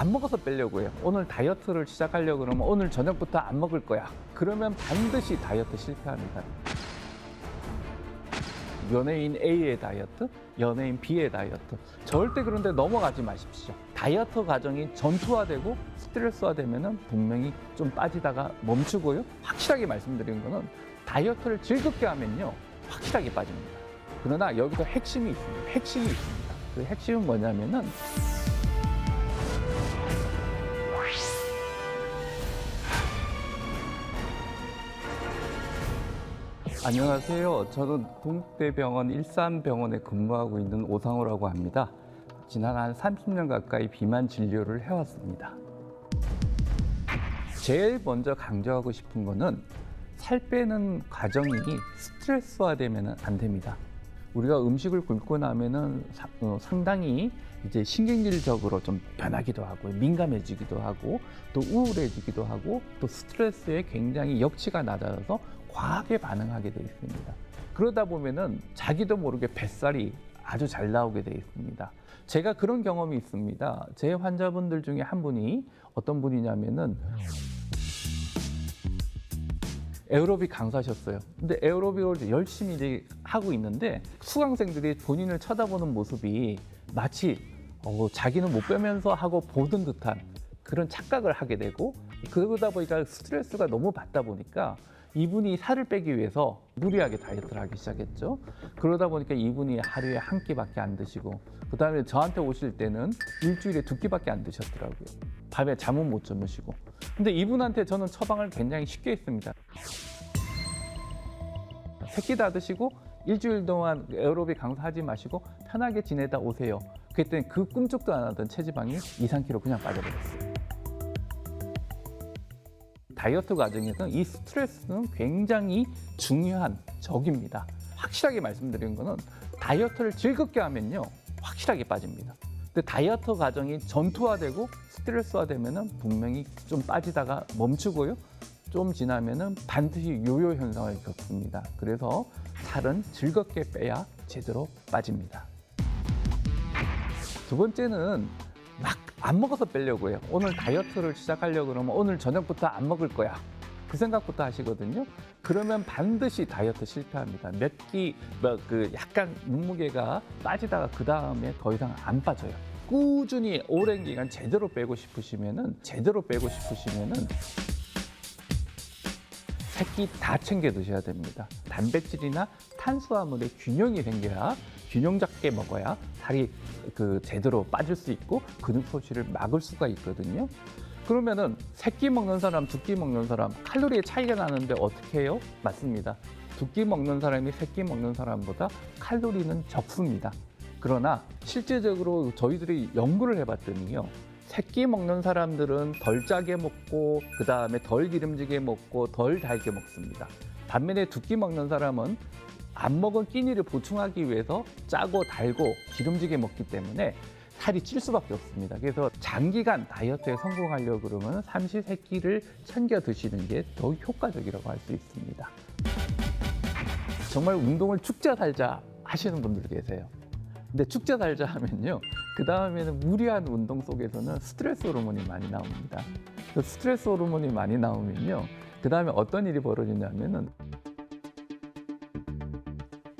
안 먹어서 빼려고 해요. 오늘 다이어트를 시작하려고 그러면 오늘 저녁부터 안 먹을 거야. 그러면 반드시 다이어트 실패합니다. 연예인 A의 다이어트, 연예인 B의 다이어트. 절대 그런데 넘어가지 마십시오. 다이어트 과정이 전투화되고 스트레스화되면은 분명히 좀 빠지다가 멈추고요. 확실하게 말씀드린 거는 다이어트를 즐겁게 하면요. 확실하게 빠집니다. 그러나 여기서 핵심이 있습니다. 핵심이 있습니다. 그 핵심은 뭐냐면은 안녕하세요. 저는 동대병원 일산병원에 근무하고 있는 오상호라고 합니다. 지난 한 30년 가까이 비만 진료를 해왔습니다. 제일 먼저 강조하고 싶은 거는 살 빼는 과정이 스트레스화되면 안 됩니다. 우리가 음식을 굶고 나면은 사- 어, 상당히 이제 신경질적으로 좀 변하기도 하고 민감해지기도 하고 또 우울해지기도 하고 또 스트레스에 굉장히 역치가 낮아져서 과하게 반응하게 돼 있습니다. 그러다 보면은 자기도 모르게 뱃살이 아주 잘 나오게 돼 있습니다. 제가 그런 경험이 있습니다. 제 환자분들 중에 한 분이 어떤 분이냐면은 에어로빅 강사셨어요. 근데 에어로빅을 열심히 이제 하고 있는데 수강생들이 본인을 쳐다보는 모습이 마치 어, 자기는 못 빼면서 하고 보던 듯한 그런 착각을 하게 되고 그러다 보니까 스트레스가 너무 받다 보니까 이분이 살을 빼기 위해서 무리하게 다이어트를 하기 시작했죠. 그러다 보니까 이분이 하루에 한 끼밖에 안 드시고 그 다음에 저한테 오실 때는 일주일에 두 끼밖에 안 드셨더라고요. 밤에 잠은 못 주무시고. 근데 이분한테 저는 처방을 굉장히 쉽게 했습니다. 새끼 다 드시고 일주일 동안 에어로빅 강사하지 마시고 편하게 지내다 오세요. 그랬더니 그 꿈쩍도 안 하던 체지방이 2, 3kg 그냥 빠져버렸어요. 다이어트 과정에서 이 스트레스는 굉장히 중요한 적입니다. 확실하게 말씀드리는 거는 다이어트를 즐겁게 하면요. 확실하게 빠집니다. 근데 다이어트 과정이 전투화되고 스트레스화되면은 분명히 좀 빠지다가 멈추고요. 좀 지나면은 반드시 요요 현상을 겪습니다. 그래서 살은 즐겁게 빼야 제대로 빠집니다. 두 번째는 막 안 먹어서 빼려고 해요. 오늘 다이어트를 시작하려고 그러면 오늘 저녁부터 안 먹을 거야. 그 생각부터 하시거든요. 그러면 반드시 다이어트 실패합니다. 몇 끼, 뭐, 그 약간 몸무게가 빠지다가 그 다음에 더 이상 안 빠져요. 꾸준히 오랜 기간 제대로 빼고 싶으시면은, 제대로 빼고 싶으시면은, 새끼 다 챙겨 드셔야 됩니다. 단백질이나 탄수화물의 균형이 생겨야 균형 잡게 먹어야 살이 그 제대로 빠질 수 있고 근육 소실을 막을 수가 있거든요. 그러면은 세 끼 먹는 사람, 두 끼 먹는 사람 칼로리의 차이가 나는데 어떻게 해요? 맞습니다. 두 끼 먹는 사람이 세 끼 먹는 사람보다 칼로리는 적습니다. 그러나 실제적으로 저희들이 연구를 해봤더니요. 세끼 먹는 사람들은 덜 짜게 먹고 그 다음에 덜 기름지게 먹고 덜 달게 먹습니다. 반면에 두끼 먹는 사람은 안 먹은 끼니를 보충하기 위해서 짜고 달고 기름지게 먹기 때문에 살이 찔 수밖에 없습니다. 그래서 장기간 다이어트에 성공하려고 그러면 삼시세끼를 챙겨 드시는 게 더 효과적이라고 할 수 있습니다. 정말 운동을 축제 살자 하시는 분들 계세요. 근데 축제 살자 하면요. 그 다음에는 무리한 운동 속에서는 스트레스 호르몬이 많이 나옵니다. 그 스트레스 호르몬이 많이 나오면요. 그 다음에 어떤 일이 벌어지냐면은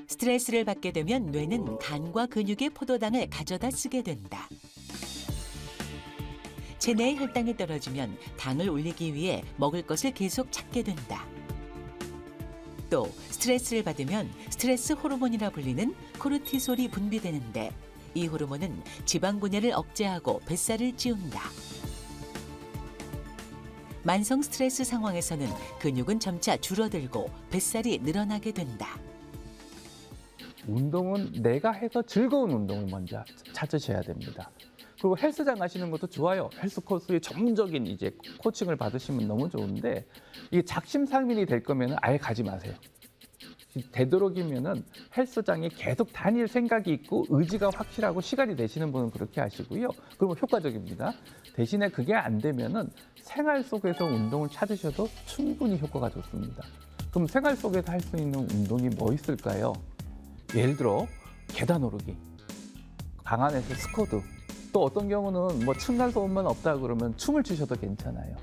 스트레스를 받게 되면 뇌는 간과 근육의 포도당을 가져다 쓰게 된다. 체내의 혈당이 떨어지면 당을 올리기 위해 먹을 것을 계속 찾게 된다. 또 스트레스를 받으면 스트레스 호르몬이라 불리는 코르티솔이 분비되는데 이 호르몬은 지방 분해를 억제하고 뱃살을 찌운다. 만성 스트레스 상황에서는 근육은 점차 줄어들고 뱃살이 늘어나게 된다. 운동은 내가 해서 즐거운 운동을 먼저 찾으셔야 됩니다. 그리고 헬스장 가시는 것도 좋아요. 헬스 코스의 전문적인 이제 코칭을 받으시면 너무 좋은데 이게 작심삼일이 될 거면 아예 가지 마세요. 되도록이면은 헬스장에 계속 다닐 생각이 있고 의지가 확실하고 시간이 되시는 분은 그렇게 하시고요. 그러면 효과적입니다. 대신에 그게 안 되면은 생활 속에서 운동을 찾으셔도 충분히 효과가 좋습니다. 그럼 생활 속에서 할 수 있는 운동이 뭐 있을까요? 예를 들어 계단 오르기, 방 안에서 스쿼드, 또 어떤 경우는 뭐 층간 소음만 없다 그러면 춤을 추셔도 괜찮아요.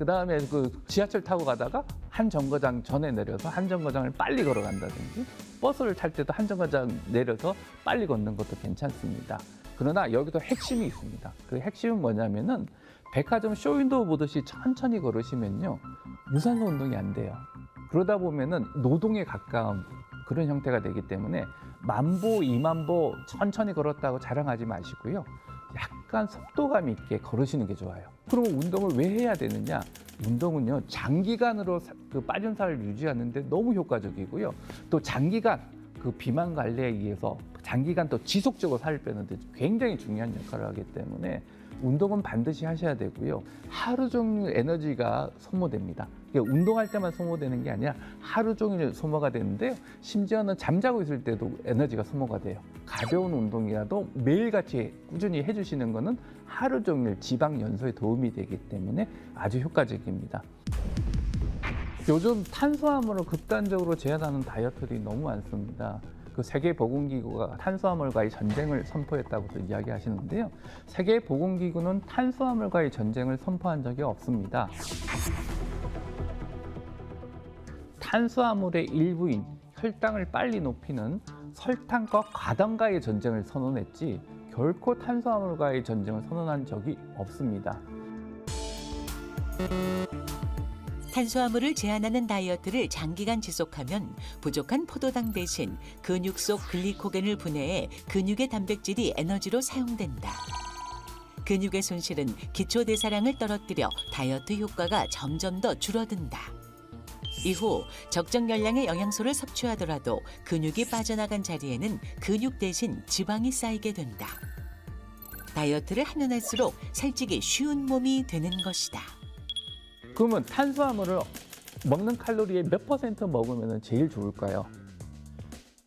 그 다음에 그 지하철 타고 가다가 한 정거장 전에 내려서 한 정거장을 빨리 걸어간다든지 버스를 탈 때도 한 정거장 내려서 빨리 걷는 것도 괜찮습니다. 그러나 여기도 핵심이 있습니다. 그 핵심은 뭐냐면은 백화점 쇼윈도우 보듯이 천천히 걸으시면요 유산소 운동이 안 돼요. 그러다 보면은 노동에 가까운 그런 형태가 되기 때문에 만보, 이만보 천천히 걸었다고 자랑하지 마시고요. 약간 속도감 있게 걸으시는 게 좋아요. 그럼 운동을 왜 해야 되느냐? 운동은요 장기간으로 사- 그 빠진 살을 유지하는데 너무 효과적이고요. 또 장기간 그 비만 관리에 의해서 장기간 또 지속적으로 살을 빼는데 굉장히 중요한 역할을 하기 때문에 운동은 반드시 하셔야 되고요. 하루 종일 에너지가 소모됩니다. 이게 운동할 때만 소모되는 게 아니라 하루 종일 소모가 되는데요. 심지어는 잠자고 있을 때도 에너지가 소모가 돼요. 가벼운 운동이라도 매일같이 꾸준히 해주시는 것은 하루 종일 지방 연소에 도움이 되기 때문에 아주 효과적입니다. 요즘 탄수화물을 극단적으로 제한하는 다이어트들이 너무 많습니다. 그 세계보건기구가 탄수화물과의 전쟁을 선포했다고도 이야기하시는데요. 세계보건기구는 탄수화물과의 전쟁을 선포한 적이 없습니다. 탄수화물의 일부인 혈당을 빨리 높이는 설탕과 과당과의 전쟁을 선언했지 결코 탄수화물과의 전쟁을 선언한 적이 없습니다. 탄수화물을 제한하는 다이어트를 장기간 지속하면 부족한 포도당 대신 근육 속 글리코겐을 분해해 근육의 단백질이 에너지로 사용된다. 근육의 손실은 기초 대사량을 떨어뜨려 다이어트 효과가 점점 더 줄어든다. 이후 적정 열량의 영양소를 섭취하더라도 근육이 빠져나간 자리에는 근육 대신 지방이 쌓이게 된다. 다이어트를 하면 할수록 살찌기 쉬운 몸이 되는 것이다. 그러면 탄수화물을 먹는 칼로리의 몇 퍼센트 먹으면 제일 좋을까요?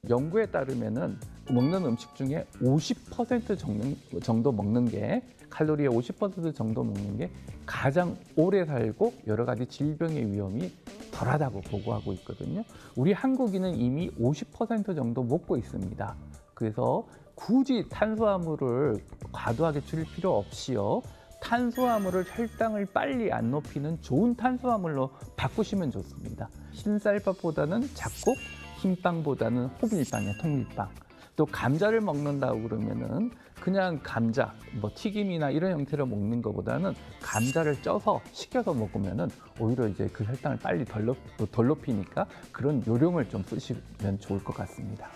연구에 따르면은 먹는 음식 중에 50% 정는- 정도 먹는 게 칼로리의 50% 정도 먹는 게 가장 오래 살고 여러 가지 질병의 위험이 덜하다고 보고하고 있거든요. 우리 한국인은 이미 50% 정도 먹고 있습니다. 그래서 굳이 탄수화물을 과도하게 줄일 필요 없이요. 탄수화물을 혈당을 빨리 안 높이는 좋은 탄수화물로 바꾸시면 좋습니다. 흰쌀밥보다는 잡곡, 흰빵보다는 호밀빵이야, 통밀빵. 또 감자를 먹는다고 그러면은 그냥 감자, 뭐 튀김이나 이런 형태로 먹는 것보다는 감자를 쪄서 식혀서 먹으면은 오히려 이제 그 혈당을 빨리 덜, 높, 덜 높이니까 그런 요령을 좀 쓰시면 좋을 것 같습니다.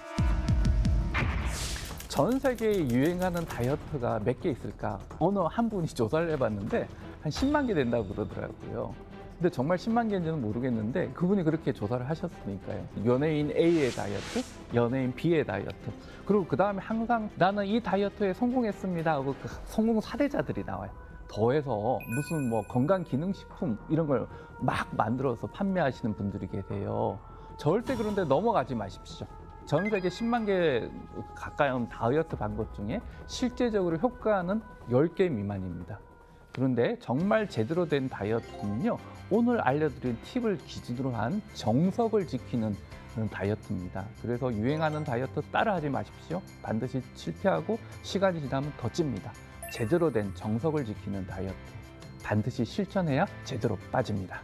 전 세계에 유행하는 다이어트가 몇 개 있을까? 어느 한 분이 조사를 해봤는데 한 10만 개 된다고 그러더라고요. 근데 정말 10만 개인지는 모르겠는데 그분이 그렇게 조사를 하셨으니까요. 연예인 A의 다이어트, 연예인 B의 다이어트. 그리고 그 다음에 항상 나는 이 다이어트에 성공했습니다 하고 그 성공 사례자들이 나와요. 더해서 무슨 뭐 건강 기능식품 이런 걸 막 만들어서 판매하시는 분들이 계세요. 절대 그런데 넘어가지 마십시오. 전 세계 10만 개 가까운 다이어트 방법 중에 실제적으로 효과는 10개 미만입니다. 그런데 정말 제대로 된 다이어트는요, 오늘 알려드린 팁을 기준으로 한 정석을 지키는 다이어트입니다. 그래서 유행하는 다이어트 따라하지 마십시오. 반드시 실패하고 시간이 지나면 더 찝니다. 제대로 된 정석을 지키는 다이어트. 반드시 실천해야 제대로 빠집니다.